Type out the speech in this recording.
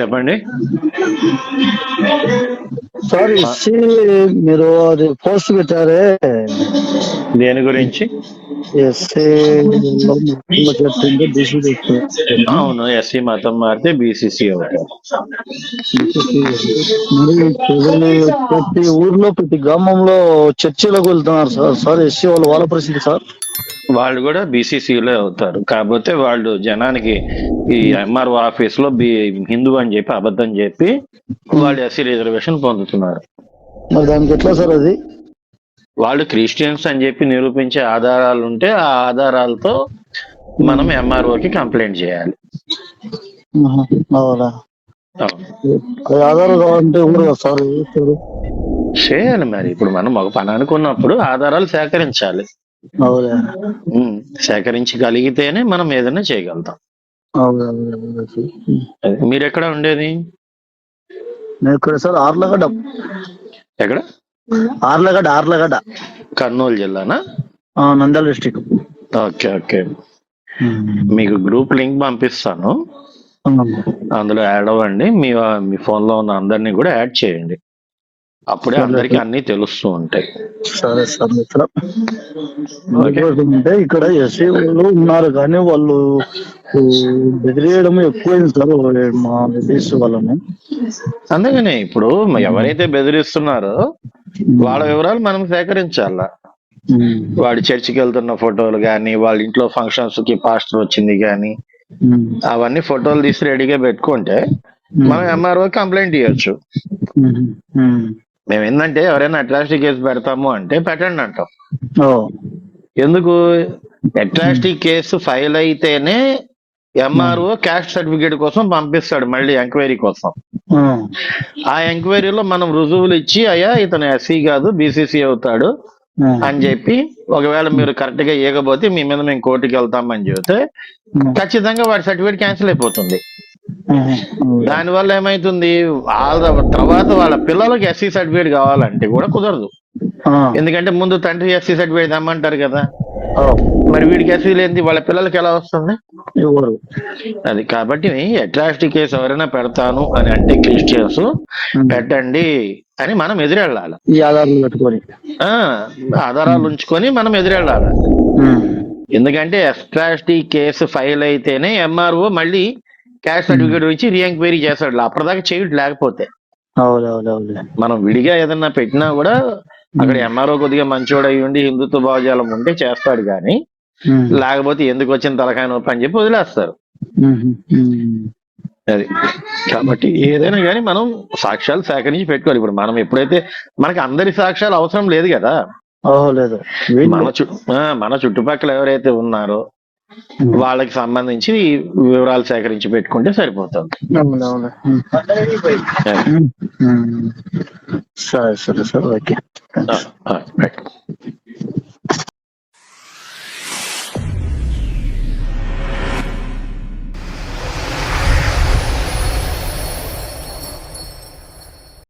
చెప్పండి. సార్ ఇచ్చి మీరు అది పోస్ట్ పెట్టారే. దేని గురించి? అవును ఎస్సీ మతం మారితే బీసీసీ అవుతారు ప్రతి ఊర్లో ప్రతి గ్రామంలో చర్చిలకు వెళ్తున్నారు సార్. సార్ ఎస్సీ వాళ్ళు వాళ్ళ పరిస్థితి సార్? వాళ్ళు కూడా బీసీసీలో అవుతారు. కాకపోతే వాళ్ళు జనానికి ఈ ఎంఆర్ఓ ఆఫీస్లో బి హిందూ అని చెప్పి అబద్ధం చెప్పి వాళ్ళు ఎస్సీ రిజర్వేషన్ పొందుతున్నారు. మరి దానికి ఎట్లా సార్ అది? వాళ్ళు క్రిస్టియన్స్ అని చెప్పి నిరూపించే ఆధారాలు ఉంటే ఆ ఆధారాలతో మనం ఎంఆర్ఓకి కంప్లైంట్ చేయాలి. కావాలంటే చేయాలి మరి. ఇప్పుడు మనం ఒక పని అనుకున్నప్పుడు ఆధారాలు సేకరించాలి. సేకరించగలిగితేనే మనం ఏదైనా చేయగలుగుతాం. మీరు ఎక్కడ ఉండేది? నేను ఇక్కడ సార్ ఆర్లగడ్డ. ఎక్కడ? ఆర్లగడ్డ ఆర్లగడ్డ. కర్నూలు జిల్లానా? ఆ, నంద్యాల డిస్టిక్. Okay okay. మీకు గ్రూప్ లింక్ పంపిస్తాను. అందులో యాడ్ అవ్వండి. మీ మీ ఫోన్లో ఉన్న అందరినీ కూడా యాడ్ చేయండి. అప్పుడే అందరికి అన్ని తెలుస్తూ ఉంటాయి. సరే సార్. అంటే ఇక్కడ ఎస్సీ వాళ్ళు ఉన్నారు కానీ వాళ్ళు బెదిరియడం ఎక్కువైంది సార్ మా విదేశ్ వాళ్ళని. అందుకనే ఇప్పుడు ఎవరైతే బెదిరిస్తున్నారో వాళ్ళ వివరాలు మనం సేకరించాలా. వాడి చర్చికి వెళ్తున్న ఫోటోలు కానీ వాళ్ళ ఇంట్లో ఫంక్షన్స్కి పాస్టర్ వచ్చింది కానీ అవన్నీ ఫోటోలు తీసి రెడీగా పెట్టుకుంటే మనం ఎంఆర్ఓ కంప్లైంట్ ఇవ్వచ్చు. మేము ఏంటంటే ఎవరైనా అట్రాసిటీ కేసు పెడతాము అంటే పెట్టండి అంటాం ఎందుకు? అట్రాసిటీ కేసు ఫైల్ అయితేనే ఎంఆర్ఓ క్యాస్ట్ సర్టిఫికేట్ కోసం పంపిస్తాడు మళ్ళీ ఎంక్వైరీ కోసం. ఆ, ఎంక్వైరీలో మనం రుజువులు ఇచ్చి అయ్యా ఇతను ఎస్సీ కాదు బీసీసీ అవుతాడు అని చెప్పి ఒకవేళ మీరు కరెక్ట్గా ఇవ్వకపోతే మీ మీద మేము కోర్టుకి వెళ్తామని చెబితే ఖచ్చితంగా వాడి సర్టిఫికేట్ క్యాన్సిల్ అయిపోతుంది. దానివల్ల ఏమైతుంది? వాళ్ళ తర్వాత వాళ్ళ పిల్లలకి ఎస్సీ సర్టిఫికేట్ కావాలంటే కూడా కుదరదు. ఎందుకంటే ముందు తండ్రి ఎస్సీ సర్టిఫికేట్ తెమ్మంటారు కదా. మరి వీడికి ఎస్సీ లేనిది వాళ్ళ పిల్లలకి ఎలా వస్తుంది? అది కాబట్టి అట్రాసిటీ కేసు ఎవరైనా పెడతాను అని అంటే క్రిస్టియన్స్ పెట్టండి అని మనం ఎదురెళ్ళాలి. ఈ ఆధారాలు పెట్టుకొని. ఆధారాలు ఉంచుకొని మనం ఎదురెళ్ళాలి. ఎందుకంటే అట్రాసిటీ కేసు ఫైల్ అయితేనే ఎంఆర్ఓ మళ్ళీ క్యాష్ సర్టిఫికేట్ ఇచ్చి రీఎంక్వైరీ చేస్తాడు. అప్పటిదాకా చేయడు లేకపోతే. అవును అవును అవును మనం విడిగా ఏదన్నా పెట్టినా కూడా అక్కడ ఎంఆర్ఓ కొద్దిగా మంచోడు అయి ఉండి హిందుత్వ భావజాలం ఉంటే చేస్తాడు కానీ లేకపోతే ఎందుకు వచ్చిన తలకాయ నొప్పి అని చెప్పి వదిలేస్తారు. అది. కాబట్టి ఏదైనా కానీ మనం సాక్ష్యాలు సేకరించి పెట్టుకోవాలి. ఇప్పుడు మనం ఎప్పుడైతే మనకి అందరి సాక్ష్యాలు అవసరం లేదు కదా. లేదు. మన చు మన చుట్టుపక్కల ఎవరైతే ఉన్నారో వాళ్ళకి సంబంధించి వివరాలు సేకరించి పెట్టుకుంటే సరిపోతుంది. అవును అవును ఉమ్. ఉమ్, ఉమ్. సరే సరే సరే ఓకే ఆ, ఆ, రైట్.